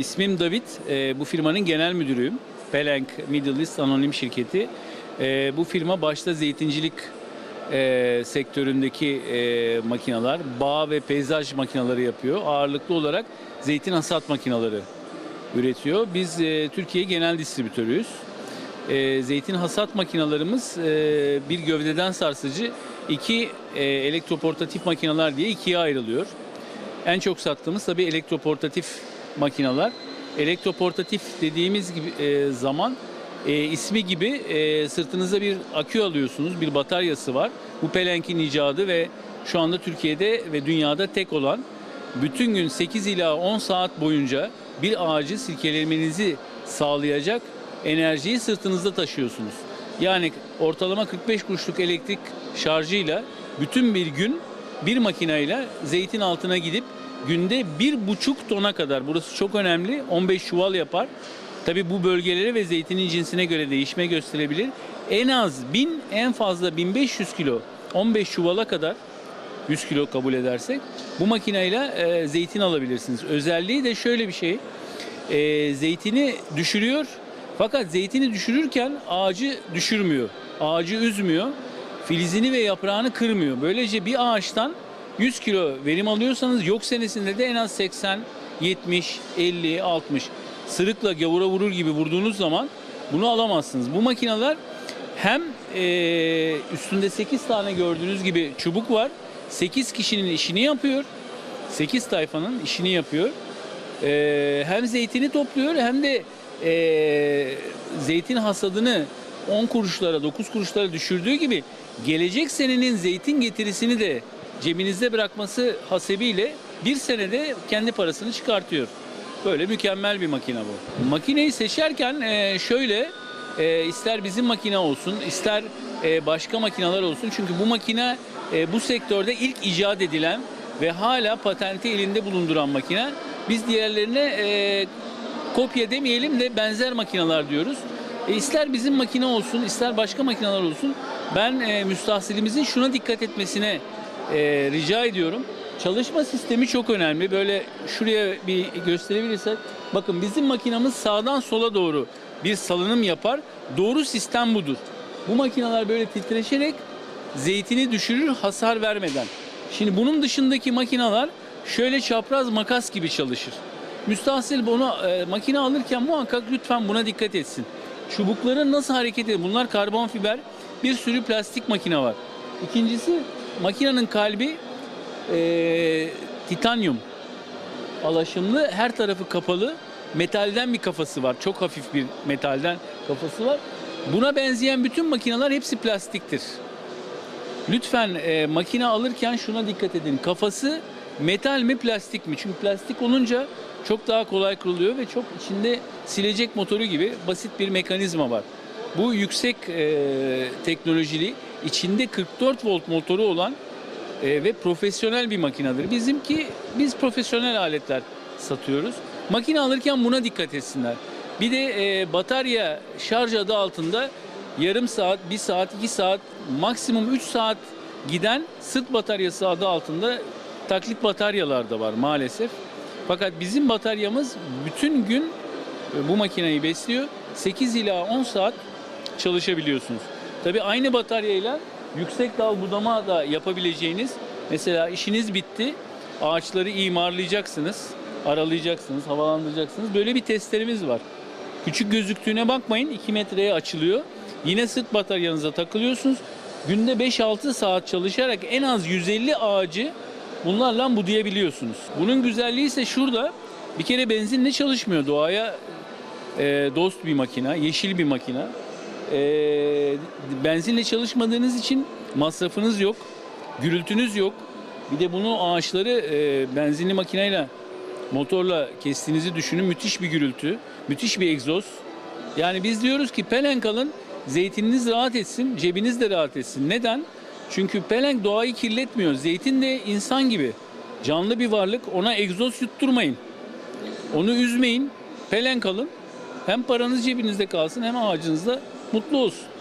İsmim David, e, bu firmanın genel müdürüyüm. Pelenk Middle East Anonim Şirketi. E, bu firma başta zeytincilik e, sektöründeki e, makineler, bağ ve peyzaj makineleri yapıyor. Ağırlıklı olarak zeytin hasat makineleri üretiyor. Biz e, Türkiye genel distribütörüyüz. E, zeytin hasat makinalarımız e, bir gövdeden sarsıcı, iki e, elektroportatif makineler diye ikiye ayrılıyor. En çok sattığımız tabii elektroportatif makineler. Elektroportatif dediğimiz gibi e, zaman e, ismi gibi e, sırtınıza bir akü alıyorsunuz, bir bataryası var. Bu Pelenk'in icadı ve şu anda Türkiye'de ve dünyada tek olan bütün gün 8 ila 10 saat boyunca bir ağacı silkelemenizi sağlayacak enerjiyi sırtınızda taşıyorsunuz. Yani ortalama 45 kuruşluk elektrik şarjıyla bütün bir gün bir makineyle zeytin altına gidip günde bir buçuk tona kadar burası çok önemli 15 çuval yapar. Tabi bu bölgelere ve zeytinin cinsine göre değişme gösterebilir. En az 1000 en fazla 1500 kilo 15 çuvala kadar 100 kilo kabul edersek bu makineyle e, zeytin alabilirsiniz. Özelliği de şöyle bir şey. E, zeytini düşürüyor fakat zeytini düşürürken ağacı düşürmüyor. Ağacı üzmüyor. Filizini ve yaprağını kırmıyor. Böylece bir ağaçtan 100 kilo verim alıyorsanız yok senesinde de en az 80, 70, 50, 60 sırıkla gavura vurur gibi vurduğunuz zaman bunu alamazsınız. Bu makineler hem e, üstünde 8 tane gördüğünüz gibi çubuk var. 8 kişinin işini yapıyor. 8 tayfanın işini yapıyor. E, hem zeytini topluyor hem de e, zeytin hasadını 10 kuruşlara 9 kuruşlara düşürdüğü gibi gelecek senenin zeytin getirisini de cebinizde bırakması hasebiyle bir senede kendi parasını çıkartıyor. Böyle mükemmel bir makine bu. Makineyi seçerken e, şöyle e, ister bizim makine olsun ister e, başka makineler olsun çünkü bu makine bu sektörde ilk icat edilen ve hala patenti elinde bulunduran makine. Biz diğerlerine kopya demeyelim de benzer makineler diyoruz. E, ister bizim makine olsun, ister başka makineler olsun. Ben müstahsilimizin şuna dikkat etmesine e, rica ediyorum. Çalışma sistemi çok önemli. Böyle şuraya bir gösterebilirsek. Bakın bizim makinamız sağdan sola doğru bir salınım yapar. Doğru sistem budur. Bu makineler böyle titreşerek zeytini düşürür hasar vermeden. Şimdi bunun dışındaki makineler şöyle çapraz makas gibi çalışır. Müstahsil bunu e, makine alırken muhakkak lütfen buna dikkat etsin. Çubukların nasıl hareket ediyor? Bunlar karbon fiber. Bir sürü plastik makine var. İkincisi makinenin kalbi e, titanyum alaşımlı. Her tarafı kapalı. Metalden bir kafası var. Çok hafif bir metalden kafası var. Buna benzeyen bütün makineler hepsi plastiktir. Lütfen e, makine alırken şuna dikkat edin. Kafası metal mi plastik mi? Çünkü plastik olunca çok daha kolay kırılıyor ve çok içinde silecek motoru gibi basit bir mekanizma var. Bu yüksek e, teknolojili içinde 44 volt motoru olan e, ve profesyonel bir makinedir. Bizimki biz profesyonel aletler satıyoruz. Makine alırken buna dikkat etsinler. Bir de e, batarya şarj adı altında yarım saat, bir saat, iki saat, maksimum 3 saat giden sırt bataryası adı altında taklit bataryalar da var maalesef. Fakat bizim bataryamız bütün gün e, bu makineyi besliyor. 8 ila 10 saat çalışabiliyorsunuz. Tabii aynı bataryayla yüksek dal budama da yapabileceğiniz mesela işiniz bitti. Ağaçları imarlayacaksınız, aralayacaksınız, havalandıracaksınız. Böyle bir testlerimiz var. Küçük gözüktüğüne bakmayın 2 metreye açılıyor. Yine sırt bataryanıza takılıyorsunuz. Günde 5-6 saat çalışarak en az 150 ağacı bunlarla budayabiliyorsunuz. Bunun güzelliği ise şurada. Bir kere benzinle çalışmıyor. Doğaya e, dost bir makina, yeşil bir makina. E, benzinle çalışmadığınız için masrafınız yok, gürültünüz yok. Bir de bunu ağaçları e, benzinli makineyle, motorla kestiğinizi düşünün. Müthiş bir gürültü, müthiş bir egzoz. Yani biz diyoruz ki pelenk alın, zeytininiz rahat etsin, cebiniz de rahat etsin. Neden? Çünkü pelenk doğayı kirletmiyor. Zeytin de insan gibi. Canlı bir varlık. Ona egzoz yutturmayın. Onu üzmeyin. Pelenk alın. Hem paranız cebinizde kalsın hem ağacınızda mutlu olsun.